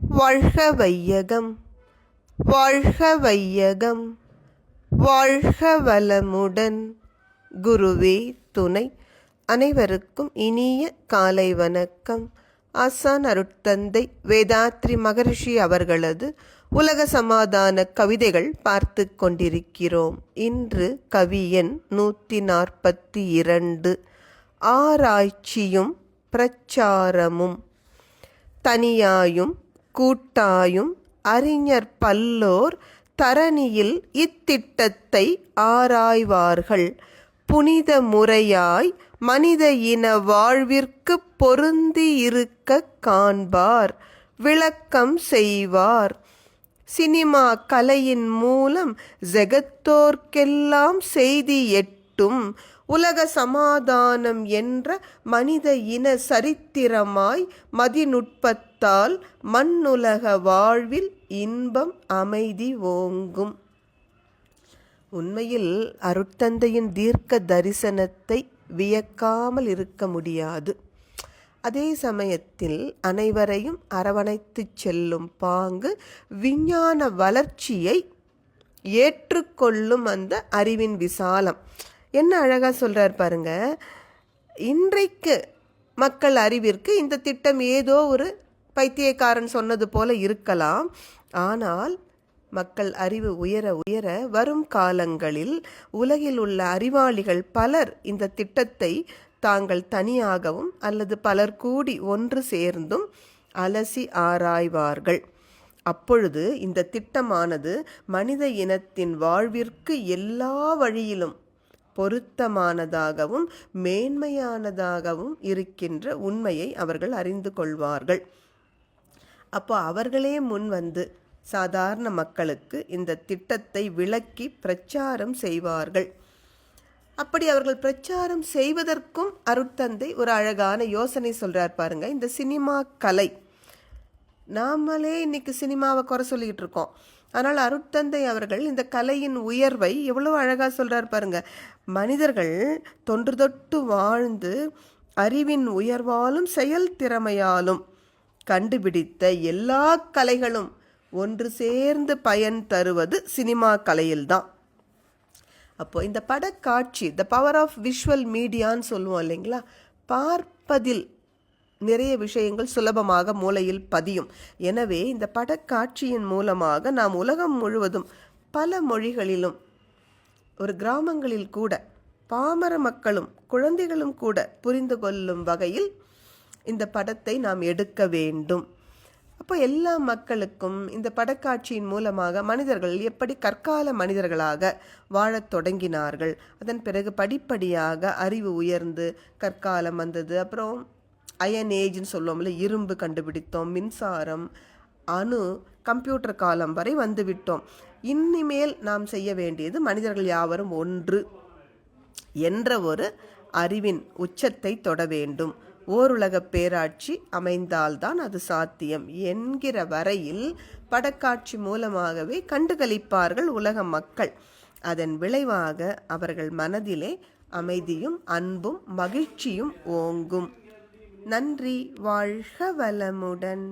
வாழ்க வையகம் வாழ்க வையகம் வாழ்க வளமுடன் குருவே துணை அனைவருக்கும் இனிய காலை வணக்கம். ஆசான் அருட்தந்தை வேதாத்ரி மகரிஷி அவர்களது உலக சமாதான கவிதைகள் பார்த்து கொண்டிருக்கிறோம். இன்று கவியன் நூற்றி நாற்பத்தி இரண்டு. ஆராய்ச்சியும் பிரச்சாரமும் தனியாயும் கூட்டாயும் அறிஞர் பல்லோர் தரணியில் இத்திட்டத்தை ஆராய்வார்கள். புனித முறையாய் மனித இன வாழ்விற்கு பொருந்தி இருக்க காண்பார். விளக்கம் செய்வார். சினிமா கலையின் மூலம் ஜெகத்தோர்க்கெல்லாம் செய்தி எட்டும் உலக சமாதானம் என்ற மனித இன சரித்திரமாய் மதிநுட்பத்தால் மண்ணுலக வாழ்வில் இன்பம் அமைதி ஓங்கும். உண்மையில் அருட்தந்தையின் தீர்க்க தரிசனத்தை வியக்காமல் இருக்க முடியாது. அதே சமயத்தில் அனைவரையும் அரவணைத்துச் செல்லும் பாங்கு விஞ்ஞான வளர்ச்சியை ஏற்றுக்கொள்ளும் அந்த அறிவின் விசாலம். என்ன அழகாக சொல்கிறார் பாருங்க. இன்றைக்கு மக்கள் அறிவிற்கு இந்த திட்டம் ஏதோ ஒரு பைத்தியக்காரன் சொன்னது போல இருக்கலாம். ஆனால் மக்கள் அறிவு உயர உயர வரும் காலங்களில் உலகில் உள்ள அறிவாளிகள் பலர் இந்த திட்டத்தை தாங்கள் தனியாகவும் அல்லது பலர் கூடி ஒன்று சேர்ந்தும் அலசி ஆராய்வார்கள். அப்பொழுது இந்த திட்டமானது மனித இனத்தின் வாழ்விற்கு எல்லா வழியிலும் பொருத்தமானதாகவும் மேன்மையானதாகவும் இருக்கின்ற உண்மையை அவர்கள் அறிந்து கொள்வார்கள். அப்போ அவர்களே முன் வந்து சாதாரண மக்களுக்கு இந்த திட்டத்தை விளக்கி பிரச்சாரம் செய்வார்கள். அப்படி அவர்கள் பிரச்சாரம் செய்வதற்கும் அருட்தந்தை ஒரு அழகான யோசனை சொல்கிறார் பாருங்க. இந்த சினிமா கலை. நாமளே இன்னைக்கு சினிமாவை குறை சொல்லிக்கிட்டு இருக்கோம். ஆனால் அருட்தந்தை அவர்கள் இந்த கலையின் உயர்வை எவ்வளோ அழகாக சொல்கிறார் பாருங்க. மனிதர்கள் தொன்று தொட்டு வாழ்ந்து அறிவின் உயர்வாலும் செயல் திறமையாலும் கண்டுபிடித்த எல்லா கலைகளும் ஒன்று சேர்ந்து பயன் தருவது சினிமா கலையில்தான். அப்போ இந்த படக்காட்சி த பவர் ஆஃப் விஷுவல் மீடியான்னு சொல்லுவோம் இல்லைங்களா? பார்ப்பதில் நிறைய விஷயங்கள் சுலபமாக மூளையில் பதியும். எனவே இந்த படக்காட்சியின் மூலமாக நாம் உலகம் முழுவதும் பல மொழிகளிலும் ஒரு கிராமங்களில் கூட பாமர மக்களும் குழந்தைகளும் கூட புரிந்து கொள்ளும் வகையில் இந்த படத்தை நாம் எடுக்க வேண்டும். அப்போ எல்லா மக்களுக்கும் இந்த படக்காட்சியின் மூலமாக மனிதர்கள் எப்படி கற்கால மனிதர்களாக வாழத் தொடங்கினார்கள் அதன் பிறகு படிப்படியாக அறிவு உயர்ந்து கற்காலம் வந்தது. அப்புறம் அயன் ஏஜ்னு சொல்லுவோம்ல இரும்பு கண்டுபிடித்தோம் மின்சாரம் அணு கம்ப்யூட்டர் காலம் வரை வந்துவிட்டோம் இனிமேல் நாம் செய்ய வேண்டியது மனிதர்கள் யாவரும் ஒன்று என்ற ஒரு அறிவின் உச்சத்தை தொட வேண்டும். ஓருலக பேராட்சி அமைந்தால்தான் அது சாத்தியம் என்கிற வரையில் படக்காட்சி மூலமாகவே கண்டுகளிப்பார்கள் உலக மக்கள். அதன் விளைவாக அவர்கள் மனதிலே அமைதியும் அன்பும் மகிழ்ச்சியும் ஓங்கும். நன்றி வாழ்க வளமுடன்.